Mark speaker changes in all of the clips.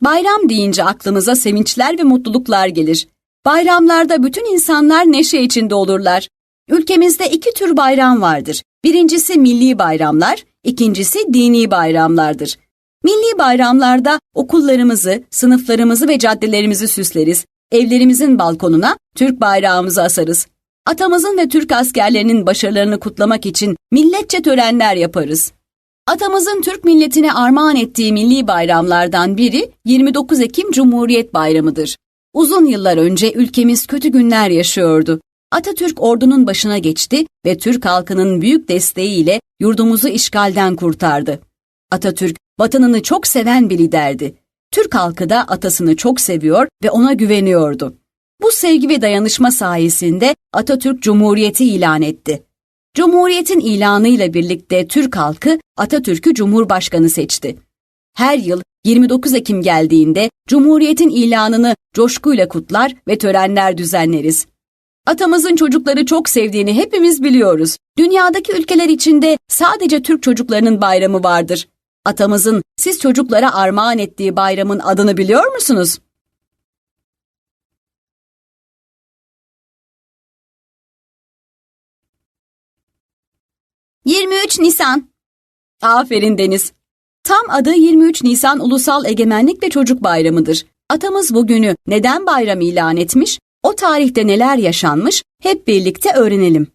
Speaker 1: Bayram deyince aklımıza sevinçler ve mutluluklar gelir. Bayramlarda bütün insanlar neşe içinde olurlar. Ülkemizde iki tür bayram vardır. Birincisi milli bayramlar, ikincisi dini bayramlardır. Milli bayramlarda okullarımızı, sınıflarımızı ve caddelerimizi süsleriz. Evlerimizin balkonuna Türk bayrağımızı asarız. Atamızın ve Türk askerlerinin başarılarını kutlamak için milletçe törenler yaparız. Atamızın Türk milletine armağan ettiği milli bayramlardan biri 29 Ekim Cumhuriyet Bayramı'dır. Uzun yıllar önce ülkemiz kötü günler yaşıyordu. Atatürk ordunun başına geçti ve Türk halkının büyük desteğiyle yurdumuzu işgalden kurtardı. Atatürk vatanını çok seven bir liderdi. Türk halkı da atasını çok seviyor ve ona güveniyordu. Bu sevgi ve dayanışma sayesinde Atatürk Cumhuriyeti ilan etti. Cumhuriyetin ilanıyla birlikte Türk halkı Atatürk'ü Cumhurbaşkanı seçti. Her yıl 29 Ekim geldiğinde Cumhuriyetin ilanını coşkuyla kutlar ve törenler düzenleriz. Atamızın çocukları çok sevdiğini hepimiz biliyoruz. Dünyadaki ülkeler içinde sadece Türk çocuklarının bayramı vardır. Atamızın siz çocuklara armağan ettiği bayramın adını biliyor musunuz? ...23 Nisan. Aferin Deniz. Tam adı 23 Nisan Ulusal Egemenlik ve Çocuk Bayramı'dır. Atamız bugünü neden bayram ilan etmiş, o tarihte neler yaşanmış hep birlikte öğrenelim.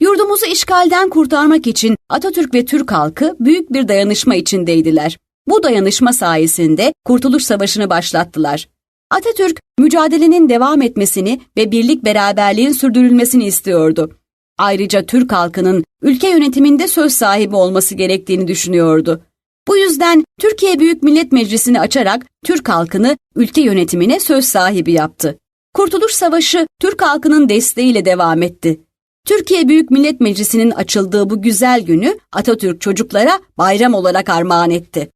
Speaker 1: Yurdumuzu işgalden kurtarmak için Atatürk ve Türk halkı büyük bir dayanışma içindeydiler. Bu dayanışma sayesinde Kurtuluş Savaşı'nı başlattılar. Atatürk mücadelenin devam etmesini ve birlik beraberliğin sürdürülmesini istiyordu. Ayrıca Türk halkının ülke yönetiminde söz sahibi olması gerektiğini düşünüyordu. Bu yüzden Türkiye Büyük Millet Meclisi'ni açarak Türk halkını ülke yönetimine söz sahibi yaptı. Kurtuluş Savaşı Türk halkının desteğiyle devam etti. Türkiye Büyük Millet Meclisi'nin açıldığı bu güzel günü Atatürk çocuklara bayram olarak armağan etti.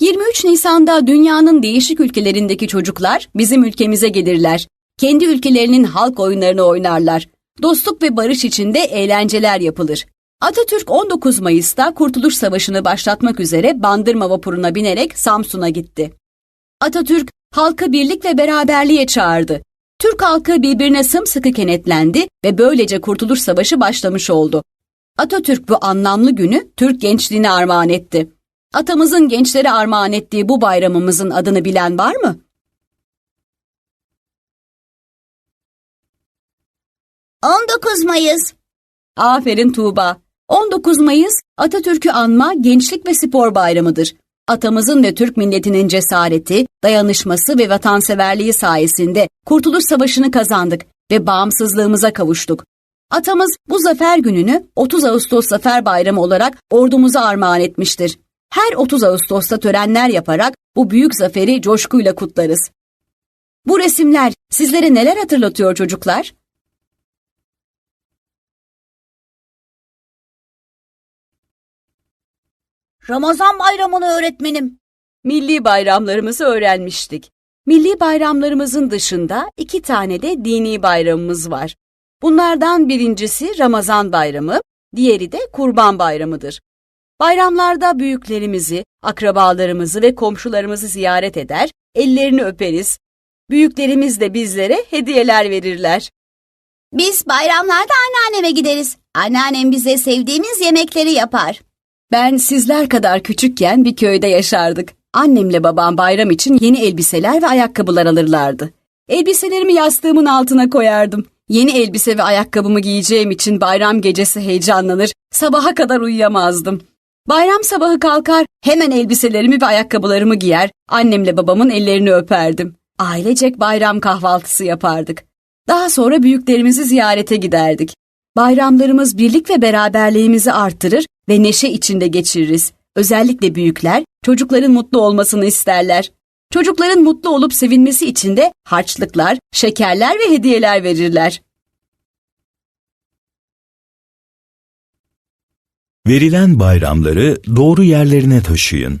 Speaker 1: 23 Nisan'da dünyanın değişik ülkelerindeki çocuklar bizim ülkemize gelirler. Kendi ülkelerinin halk oyunlarını oynarlar. Dostluk ve barış içinde eğlenceler yapılır. Atatürk 19 Mayıs'ta Kurtuluş Savaşı'nı başlatmak üzere Bandırma vapuruna binerek Samsun'a gitti. Atatürk halkı birlik ve beraberliğe çağırdı. Türk halkı birbirine sımsıkı kenetlendi ve böylece Kurtuluş Savaşı başlamış oldu. Atatürk bu anlamlı günü Türk gençliğine armağan etti. Atamızın gençlere armağan ettiği bu bayramımızın adını bilen var mı?
Speaker 2: ...19 Mayıs.
Speaker 1: Aferin Tuğba. 19 Mayıs Atatürk'ü anma Gençlik ve Spor Bayramıdır. Atamızın ve Türk milletinin cesareti, dayanışması ve vatanseverliği sayesinde Kurtuluş Savaşı'nı kazandık ve bağımsızlığımıza kavuştuk. Atamız bu zafer gününü 30 Ağustos Zafer Bayramı olarak ordumuza armağan etmiştir. Her 30 Ağustos'ta törenler yaparak bu büyük zaferi coşkuyla kutlarız. Bu resimler sizlere neler hatırlatıyor çocuklar?
Speaker 2: Ramazan bayramını öğretmenim.
Speaker 1: Milli bayramlarımızı öğrenmiştik. Milli bayramlarımızın dışında iki tane de dini bayramımız var. Bunlardan birincisi Ramazan bayramı, diğeri de Kurban bayramıdır. Bayramlarda büyüklerimizi, akrabalarımızı ve komşularımızı ziyaret eder, ellerini öperiz. Büyüklerimiz de bizlere hediyeler verirler.
Speaker 2: Biz bayramlarda anneanneme gideriz. Anneannem bize sevdiğimiz yemekleri yapar.
Speaker 1: Ben sizler kadar küçükken bir köyde yaşardık. Annemle babam bayram için yeni elbiseler ve ayakkabılar alırlardı. Elbiselerimi yastığımın altına koyardım. Yeni elbise ve ayakkabımı giyeceğim için bayram gecesi heyecanlanır, sabaha kadar uyuyamazdım. Bayram sabahı kalkar, hemen elbiselerimi ve ayakkabılarımı giyer, annemle babamın ellerini öperdim. Ailecek bayram kahvaltısı yapardık. Daha sonra büyüklerimizi ziyarete giderdik. Bayramlarımız birlik ve beraberliğimizi artırır ve neşe içinde geçiririz. Özellikle büyükler çocukların mutlu olmasını isterler. Çocukların mutlu olup sevinmesi için de harçlıklar, şekerler ve hediyeler verirler.
Speaker 3: Verilen bayramları doğru yerlerine taşıyın.